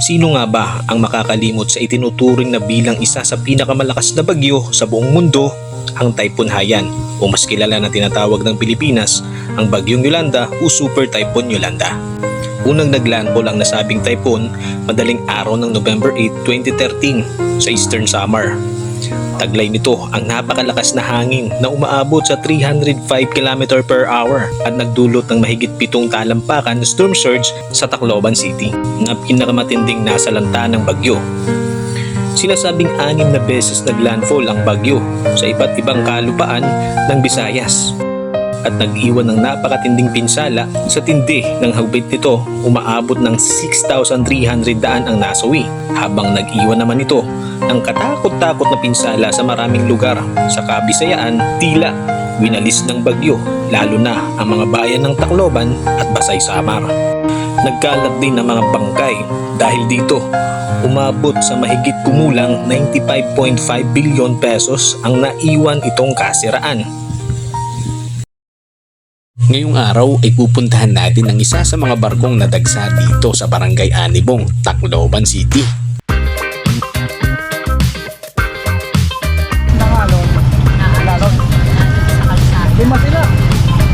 Sino nga ba ang makakalimot sa itinuturing na bilang isa sa pinakamalakas na bagyo sa buong mundo, ang Typhoon Haiyan o mas kilala na tinatawag ng Pilipinas, ang Bagyong Yolanda o Super Typhoon Yolanda. Unang naglandfall ang nasabing typhoon madaling araw ng November 8, 2013 sa Eastern Samar. Taglay nito ang napakalakas na hangin na umaabot sa 305 km per hour at nagdulot ng mahigit pitong talampakan storm surge sa Tacloban City na pinakamatinding nasa lanta ng bagyo. Sinasabing anim na beses naglandfall ang bagyo sa iba't ibang kalupaan ng Visayas at nag-iwan ng napakatinding pinsala sa tindi ng hagbit nito umaabot ng 6,300 daan ang nasawi habang nag-iwan naman ito ng katakot-takot na pinsala sa maraming lugar sa Kabisayaan tila winalis ng bagyo lalo na ang mga bayan ng Tacloban at Basay Samar. Nagkalat din ng mga bangkay dahil dito umabot sa mahigit kumulang 95.5 billion pesos ang naiwan itong kasiraan. Ngayong araw ay pupuntahan natin ang isa sa mga barkong nadagsa dito sa Barangay Anibong, Tacloban City.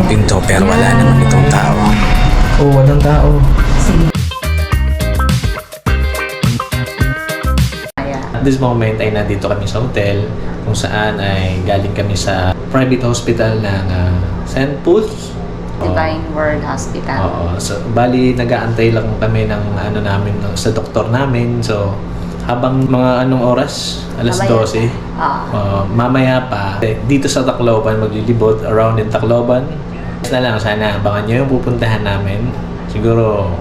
Pinto pero wala naman itong tao. Oo, oh, walang tao. At this moment ay nandito kami sa hotel kung saan ay galing kami sa private hospital ng uh, St. Paul's. Divine Word Hospital. Oo. So, bali, nag-aantay lang kami ng ano namin ng- sa doktor namin. So, habang mga anong oras? Alas Mamaya. 12. Ah. Uh, mamaya pa, eh, dito sa Tacloban, maglilibot around in Tacloban. Na lang, sana abangan nyo yung pupuntahan namin. Siguro,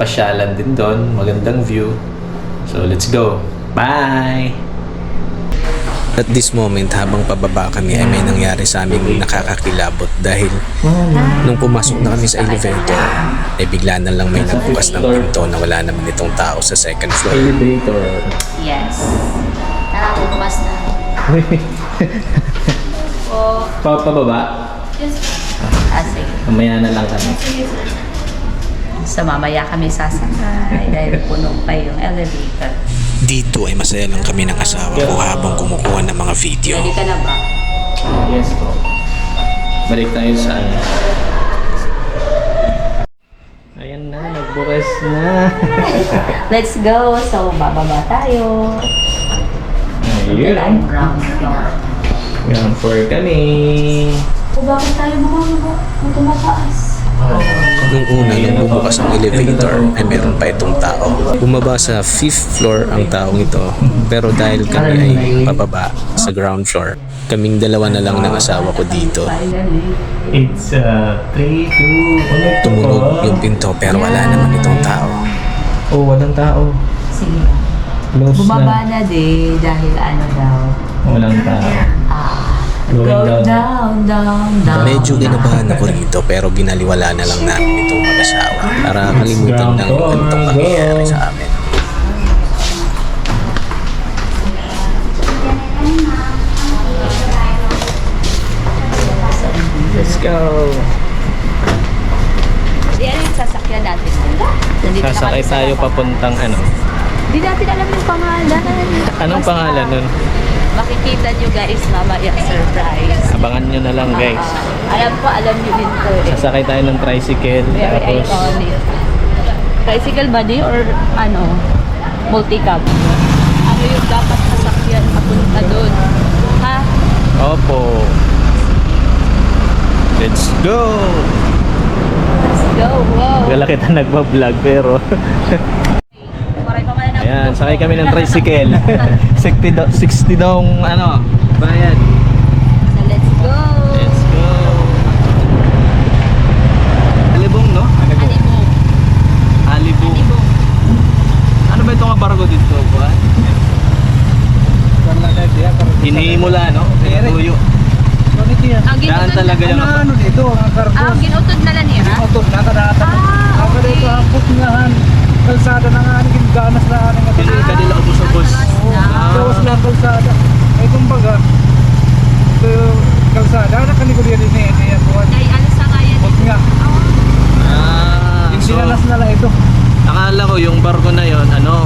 pasyalan din doon, magandang view. So, let's go. Bye! At this moment habang pababa kami ay may nangyari sa aming nakakakilabot dahil nung pumasok na kami sa elevator ay bigla na lang may nagbukas ng pinto na wala naman itong tao sa second floor. Elevator. Yes. Tara, bukas na. Po. Pa pababa? Yes. Ah, sige. Mamaya na lang kami. So, mamaya kami sasakay dahil puno pa yung elevator. Dito ay masaya lang kami ng asawa ko habang kumukuha ng mga video. Ready ka na ba? Yes po. Balik tayo sa ano. Ayan na, nagbukas na. Let's go. So, bababa tayo. Ayun. Ground floor. Kami. O, bakit tayo bumaba? May tumataas. Nung una, nung bumukas ang elevator, ay meron pa itong tao. Bumaba sa fifth floor ang taong ito, pero dahil kami ay pababa sa ground floor, kaming dalawa na lang ng asawa ko dito. It's uh, 3, 2, ano ito? Tumunog yung pinto pero wala naman itong tao. Oh, walang tao. Sige. Close Bumaba na. na di dahil ano daw. Walang tao. Ah, Going go down. down, down, down. Medyo ginabahan ako rito pero ginaliwala na lang namin itong mag-asawa para kalimutan lang yung ganitong mangyayari sa amin. Let's go. Di ano yung sasakyan natin? Nandito na Sasakay kami sa tayo papuntang ano. Di natin alam yung pangalan. Anong Basta, pangalan nun? Makikita nyo guys mamaya surprise. Abangan nyo na lang guys. Ah, alam ko, alam nyo din to eh. Sasakay tayo ng tricycle. Very Tapos, iconic. Tricycle ba di or ano? Multicab? Ano yung dapat sasakyan papunta doon? Ha? opo. Let's go! Let's go! Wow! Wala kita nagbablog pero ayan, sakay kami ng tricycle. 60 daw, 60 daw ano, bayad. So let's go! Let's go. Alibong, no? Alibong. Alibong. Alibong. Ano ba itong barko dito, buwan? Hinihimula, no? Tinutuyo. Ang Daan ginutod talaga na, yung ano dito, ang karton. ah, ang ginutod na lanira? Motor na kadata. Ah, Ako dito okay. ang putngahan. Kalsada na nga ang ganas na ang nga. Kanila, kanila ubos-ubos. Ah. Tapos na ang kalsada. Ay kumbaga, ito yung kalsada. Ano kaniko din ni Ede yan buwan. Ay, ano sa kaya dito? Putnga. Na akala ko na yon ano,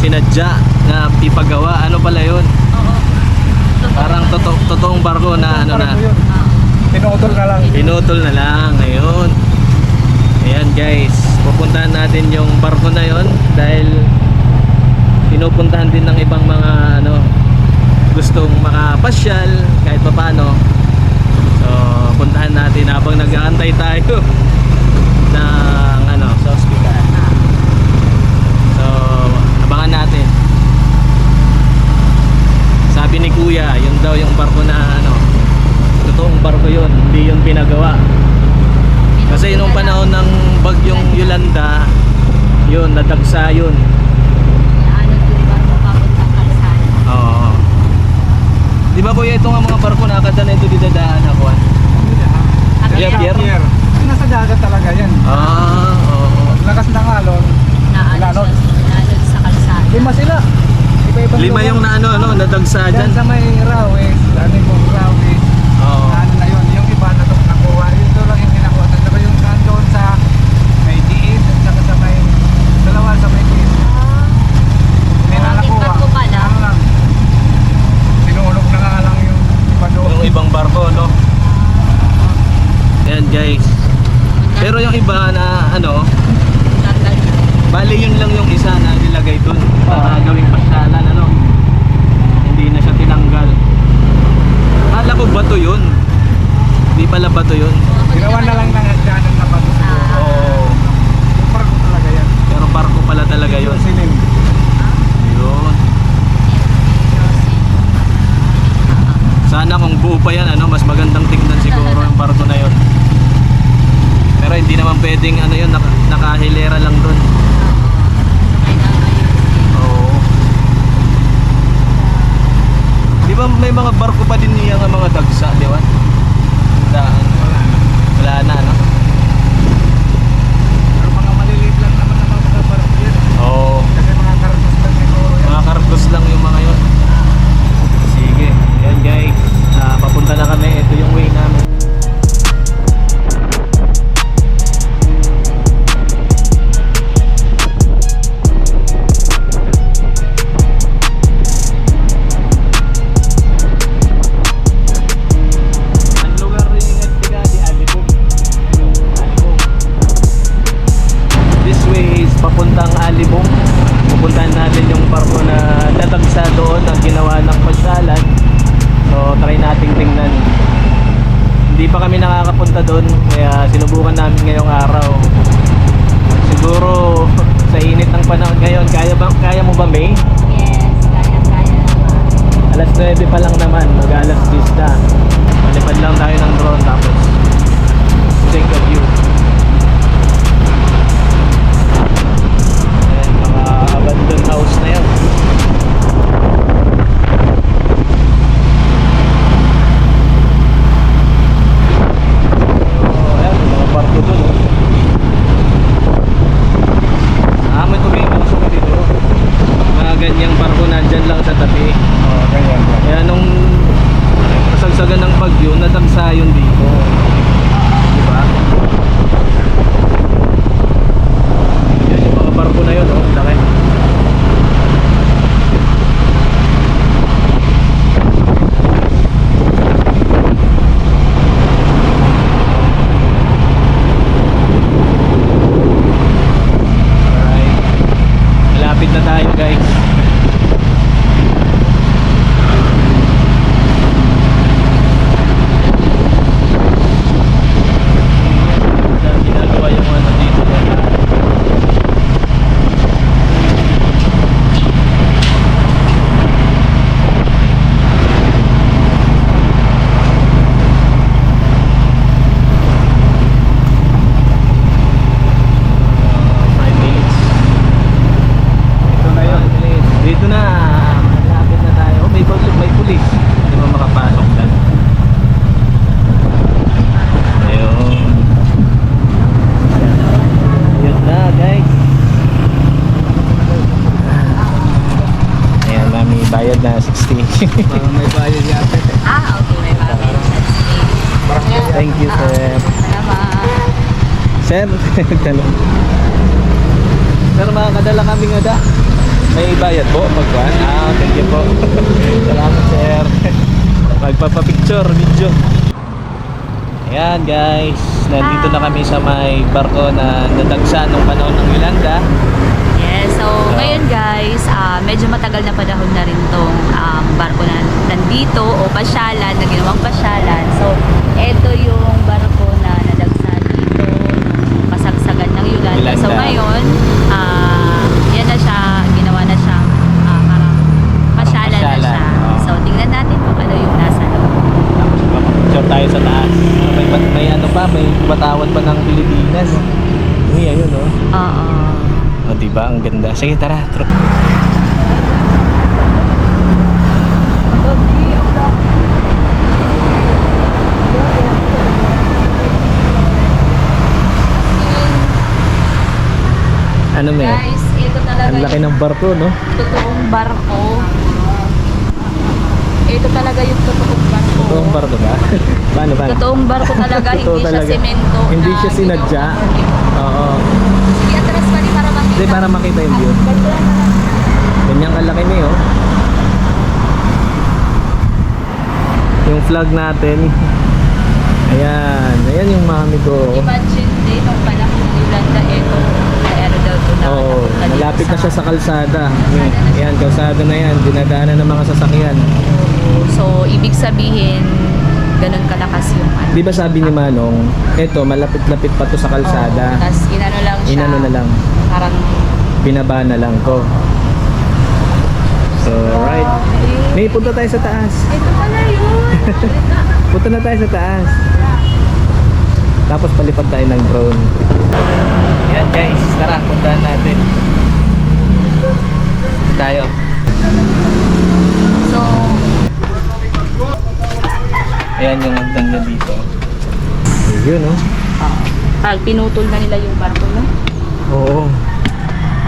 sinadya na ipagawa. Ano pala yun? Oo. Totoo. Parang totoo, totoong barko na ano na. Pinutol na lang. Pinutol na lang ngayon. Ayan guys, pupuntahan natin yung barko na yon dahil pinupuntahan din ng ibang mga ano gustong makapasyal kahit papaano. So, puntahan natin habang nag-aantay tayo ng ano, sa ospital. So, abangan natin. Sabi ni Kuya, yun daw yung barko na ano, totoong barko yun, hindi yun pinagawa. Kasi nung panahon ng bagyong Yolanda, yun, nadagsa yun. Ano. Oo. Di ba kuya ito nga mga barko na akada na ito didadaan ako? ah? Yan, Pierre. Pier. Nasa dagat talaga yan. Ah, oo. Lakas ng alon. siya, naano sa kalsada. Lima sila. Iba-ibang Lima yung na ano, ano, nadagsa dyan. sa may Rawes, ano yung Rawes, Oo. ano na yun, yung iba na itong nakuha, yun doon lang yung kinakuha. At saka yung nandun sa may diin, at saka sa may, dalawa sa may diin. May Oh, nanakuha. barko pala. Ano lang. Sinulog na nga lang yung iba doon. Yung ibang barko, no? Ayan guys. Pero yung iba na ano, Tanggal. bali yun lang yung isa na nilagay dun para gawing pasyalan, ano? Hindi na siya tinanggal. Kala ko bato yun. Hindi pala bato yun. Ginawa na lang ng dyanan na bato siguro. Oo. Yung barko talaga yan. Pero barko pala talaga yun. Yung silim. Yun. Sana kung buo pa yan, ano, mas magandang tingnan siguro yung barko na yun. Pero pwedeng ano yun, naka, nakahilera lang dun. Oo. Di ba may mga barko pa din niya nga mga dagsa, di ba? Daan. Wala na, no? Pero mga maliliit lang naman ang mga barko yan. Oo. Kasi mga kartos lang siguro yan. Mga kargos lang yung mga yun. Sige. Ayan guys. Ah, papunta na kami. Ito Parang may bayad yata. Ah, okay. May pamilya. Thank you sir. Salamat. Sir, tanong. Sir, makakadala kami nga da. May bayad po pagkuhan? Ah, thank you po. Salamat sir. Magpapapicture, video. Ayan guys, nandito na kami sa may barko na nadagsa nung panahon ng Yolanda. So ngayon guys, ah, medyo matagal na panahon na rin tong um, barko na nandito o pasyalan, na ginawang pasyalan. So, ito yung barko na nadagsa dito kasagsagan ng Yolanda. So ngayon, ah, yan na siya, ginawa na siya ah, parang pasyalan, na pasyalan, siya. oo. So, tingnan natin kung ano yung nasa loob. Tapos papapicture tayo sa taas. May, may ano pa, may batawan pa ng Pilipinas. Hindi, ayun oh. Oo. O diba, ang ganda. Sige, tara. Tro. Ano may? Guys, ito talaga Ang laki ng barko, no? totoong barko. Ito talaga yung totoong barko. Totoong barko ba? paano, paano? Totoong barko talaga, Totoo hindi talaga. siya semento. Hindi siya sinadya. Oo. Sige, atras pa rin para makita. Hindi, para makita yung view. Ganito lang naman. Ganyan kalaki niyo. Yung flag natin. Ayan. Ayan yung mami ko. Imagine din, nung panahon ng Yolanda, ito, ano daw ito na Oo. Malapit na siya sa kalsada. Ayan, kalsada na yan. Dinadaanan ng mga sasakyan. So, ibig sabihin, ganun kalakas yung ano. Di ba sabi ni Manong, eto, malapit-lapit pa to sa kalsada. Tapos, inano lang siya. Inano na lang. Parang, Binaba na lang to. So, right. May punta tayo sa taas. ito pala yun. Punta na tayo sa taas. Tapos palipad tayo ng drone. Yan guys, tara, puntahan natin. Tayo. so, Ayan yung hagdan niya dito. Yun oh. pag pinutol na nila yung barko, no? Oo.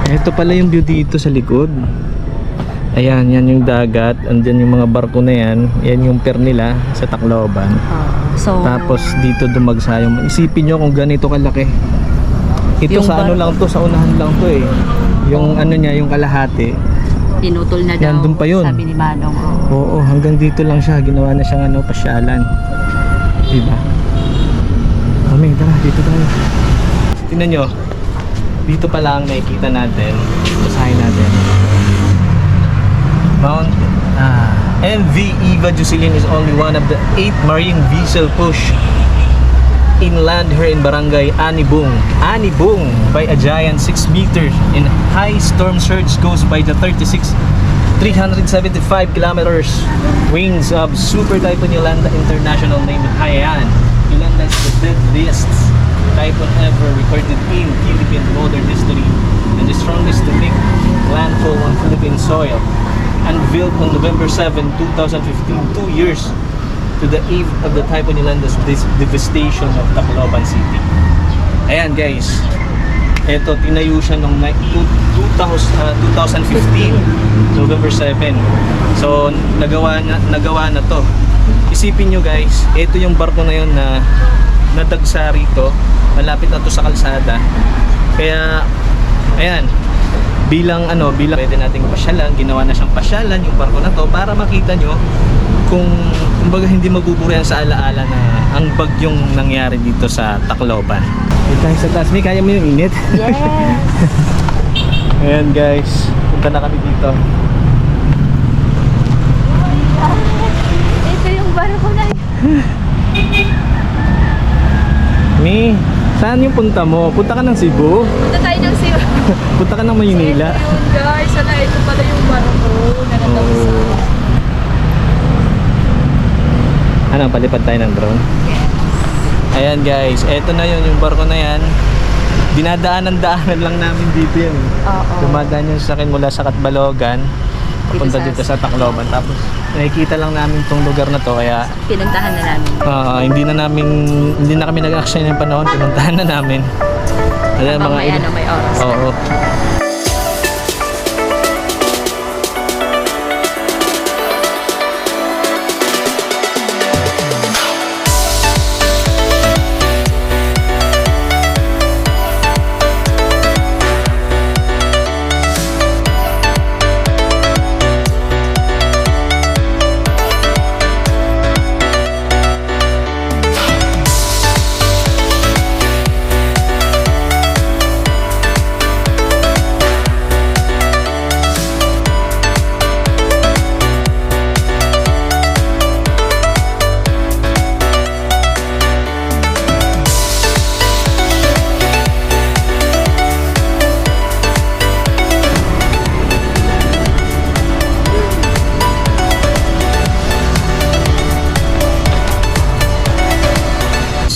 Ito pala yung view dito sa likod. Ayan, yan yung dagat. Andyan yung mga barko na yan. Yan yung pier nila sa Tacloban. So, Tapos dito dumagsa yung isipin nyo kung ganito kalaki. Ito sa ano barko. lang to, sa unahan lang to eh. Yung ano niya, yung kalahati. Pinutol na daw. Nandun pa yun. Sabi ni Manong. oh. Oo, hanggang dito lang siya. Ginawa na siyang ano, pasyalan. Diba? Kami, tara, dito tayo. Tingnan nyo. Dito pa lang nakikita natin. Basahin natin. Mount ah, MV Eva Jocelyn is only one of the eight marine vessel push inland here in Barangay Anibung. Anibung by a giant 6 meters in high storm surge goes by the 36 375 kilometers wings of Super Typhoon Yolanda International named Haiyan. Yolanda is the deadliest typhoon ever recorded in Philippine modern history and the strongest to make landfall on Philippine soil. Unveiled on November 7, 2015, two years to the eve of the Typhoon Yolanda's devastation of Tacloban City. Ayan guys, eto tinayo siya noong ni- two- 2000, ah, 2015, November 7. So nagawa na, nagawa na to. Isipin nyo guys, ito yung barko na yun na nadagsa rito, malapit na to sa kalsada. Kaya, ayan, bilang ano, bilang pwede nating pasyalan, ginawa na siyang pasyalan yung barko na to para makita nyo kung kumbaga hindi mabuburihan sa alaala na ang bagyong nangyari dito sa Tacloban. Dito tayo sa taas. May kaya mo yung init? Yes! Ayan guys, punta na kami dito. ito yung barko na yun. Mi, saan yung punta mo? Punta ka ng Cebu? Punta tayo ng Cebu. Punta ka ng Maynila? Ito yun guys. Sana ito pala yung barko na natapos. Oo. Ano, palipad tayo ng drone? Ayan guys, eto na yun, yung barko na yan. Dinadaanan-daanan lang namin dito yan. Oo. Dumadaan yung sa akin mula sa Katbalogan, papunta Dito dito sa- sa Tacloban. Tapos nakikita lang namin tong lugar na to kaya Pinuntahan na namin. ah, hindi na namin hindi na kami nag-action ng panahon, pinuntahan na namin. Ayan, mga may ano, may oras. Oo.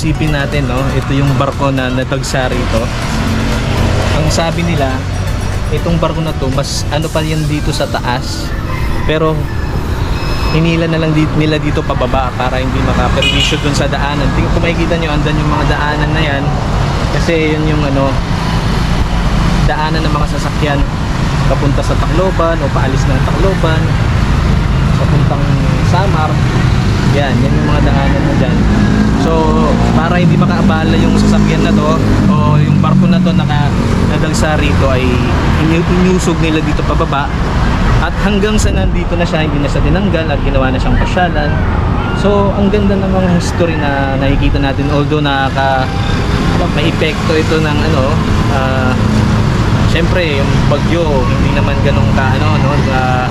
Silipin natin, no? Ito yung barko na natagsa rito. Ang sabi nila, itong barko na to, mas ano pa yan dito sa taas. Pero hinila na lang dito, nila dito pababa para hindi makaperwisyo dun sa daanan. Tingnan kung makikita nyo, andan yung mga daanan na yan. Kasi yun yung ano, daanan ng mga sasakyan papunta sa Tacloban o paalis ng Tacloban papuntang Samar yan, yan yung mga daanan mo dyan. So para hindi makaabala yung sasakyan na to o yung barko na to naka, nadagsa rito ay inu- inusog nila dito pababa. At hanggang sa nandito na siya hindi na siya tinanggal at ginawa na siyang pasyalan. So ang ganda ng mga history na nakikita natin although nakaka may epekto ito ng ano ah Siyempre, yung bagyo, hindi naman ganun ka, ano, no, uh,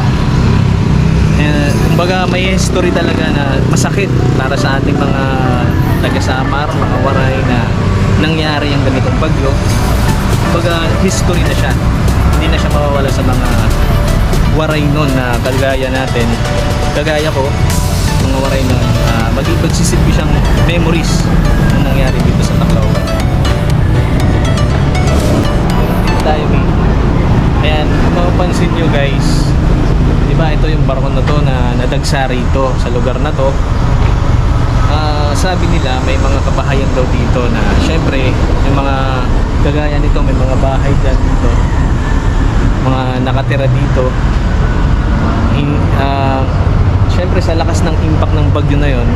eh, kumbaga may history talaga na masakit para sa ating mga taga-Samar, mga waray na nangyari ang ganitong bagyo. Kumbaga, history na siya. Hindi na siya mawawala sa mga waray nun na kagaya natin. Kagaya ko, mga waray nun, uh, mag magsisilbi siyang memories na nangyari dito sa Tacloban tayo may ayan kung mapapansin nyo guys ba ito yung barko na to na nadagsa rito sa lugar na to. Ah, sabi nila may mga kabahayan daw dito na syempre yung mga kagaya nito may mga bahay dyan dito. Mga nakatira dito. In, ah, syempre sa lakas ng impact ng bagyo na yon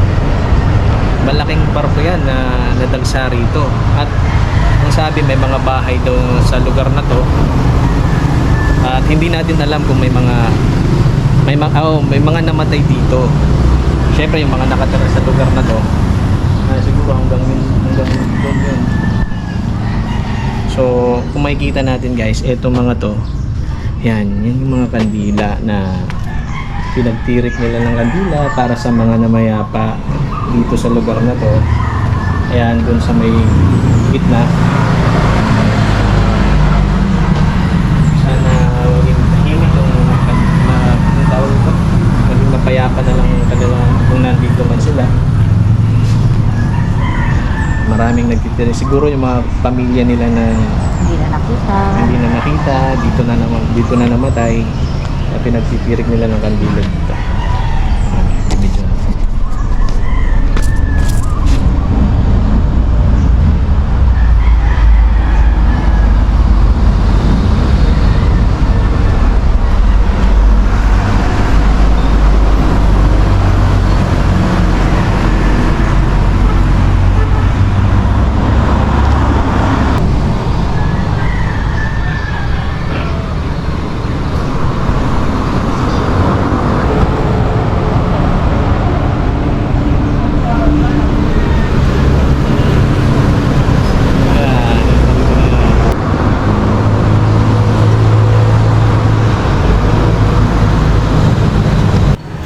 malaking barko yan na nadagsa rito. At ang sabi may mga bahay daw sa lugar na to. At hindi natin alam kung may mga may mga oh, may mga namatay dito. Syempre yung mga nakatira sa lugar na to ah, siguro hanggang yun hanggang doon yun. So kung makikita natin guys eto mga to yan yan yung mga kandila na pinagtirik nila ng kandila para sa mga namayapa dito sa lugar na to. Ayan dun sa may gitna sana maging tahimik yung na yung tawag ito maging mapayapa na lang kanila kung nandito man sila. Maraming nagtitira. Siguro yung mga pamilya nila na Hindi na nakita. hindi na nakita dito na naman dito na namatay na pinagtitirik nila ng kandila dito Ah, medyo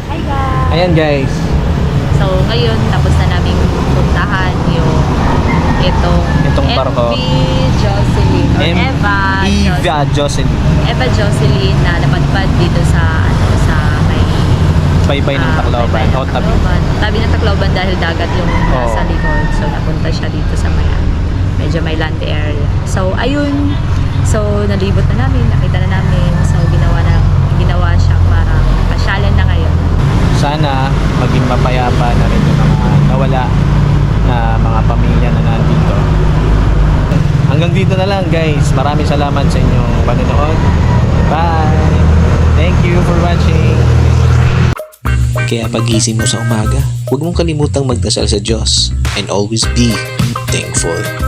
Hi guys! Ayan guys, So ngayon tapos na namin puntahan yung itong Itong barko. MV Jocelyn or M- Eva Jocelyn. Eva Jocelyn, Eva Jocelyn na napadpad dito sa ano sa may baybay ng ah, Tacloban, baybay ng o tabi. Tabi ng Tacloban dahil dagat yung nasa Oo. likod. So napunta siya dito sa may medyo may land area. So ayun. So nalibot na namin, nakita na namin. So ginawa na ginawa siyang parang pasyalan na ngayon. Sana maging mapayapa na rin yung mga nawala na mga pamilya na nandito. Hanggang dito na lang guys. Maraming salamat sa inyong panonood. Bye! Thank you for watching! Kaya pagising mo sa umaga, huwag mong kalimutang magdasal sa Diyos and always be thankful.